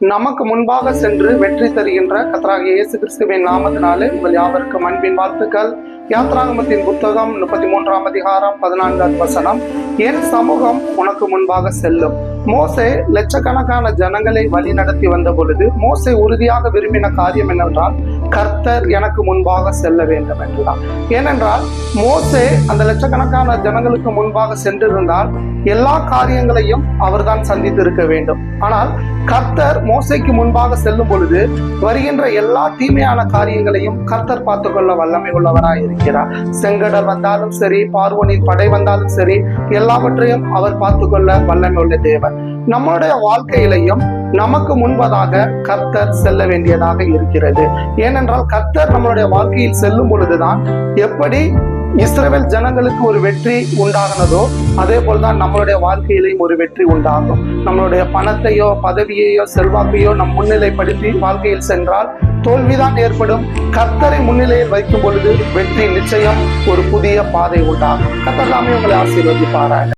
நமக்கு முன்பாக சென்று வெற்றி தருகின்ற கத்ராக இயேசு கிறிஸ்துவின் நாமத்தினாலே உங்கள் யாவருக்கும் அன்பின் வாழ்த்துக்கள். யாத்ராகமத்தின் புத்தகம் முப்பத்தி மூன்றாம் அதிகாரம் பதினான்காம் வசனம் என் சமூகம் உனக்கு முன்பாக செல்லும். மோசே லட்சக்கணக்கான ஜனங்களை வழி நடத்தி வந்த பொழுது மோசே உறுதியாக விரும்பின காரியம் என்னவென்றால் கர்த்தர் எனக்கு முன்பாக செல்ல வேண்டும் என்றுதான். ஏனென்றால் மோசே அந்த லட்சக்கணக்கான ஜனங்களுக்கு முன்பாக சென்றிருந்தால் எல்லா காரியங்களையும் அவர்தான் சந்தித்து இருக்க வேண்டும். ஆனால் கர்த்தர் மோசைக்கு முன்பாக செல்லும் பொழுது வருகின்ற எல்லா தீமையான காரியங்களையும் கர்த்தர் பார்த்துக்கொள்ள வல்லமை உள்ளவராய் இருக்கிறார். செங்கடல் வந்தாலும் சரி பார்வனின் படை வந்தாலும் சரி எல்லாவற்றையும் அவர் பார்த்துக்கொள்ள வல்லமை உள்ள தேவன். நம்மளுடைய வாழ்க்கையிலையும் நமக்கு முன்பதாக கர்த்தர் செல்ல வேண்டியதாக இருக்கிறது. ஏனென்றால் கர்த்தர் நம்மளுடைய வாழ்க்கையில் செல்லும் பொழுதுதான் எப்படி இஸ்ரேல் ஜனங்களுக்கு ஒரு வெற்றி உண்டாகினதோ அதே போல்தான் நம்மளுடைய வாழ்க்கையிலையும் ஒரு வெற்றி உண்டாகும். நம்மளுடைய பணத்தையோ பதவியையோ செல்வாக்கையோ நம் முன்னிலைப்படுத்தி வாழ்க்கையில் சென்றால் தோல்விதான் ஏற்படும். கர்த்தரை முன்னிலையில் வைக்கும் பொழுது வெற்றி நிச்சயம் ஒரு புதிய பாதை உண்டாகும். கர்த்தர் தாமே உங்களை ஆசீர்வதிப்பாராக.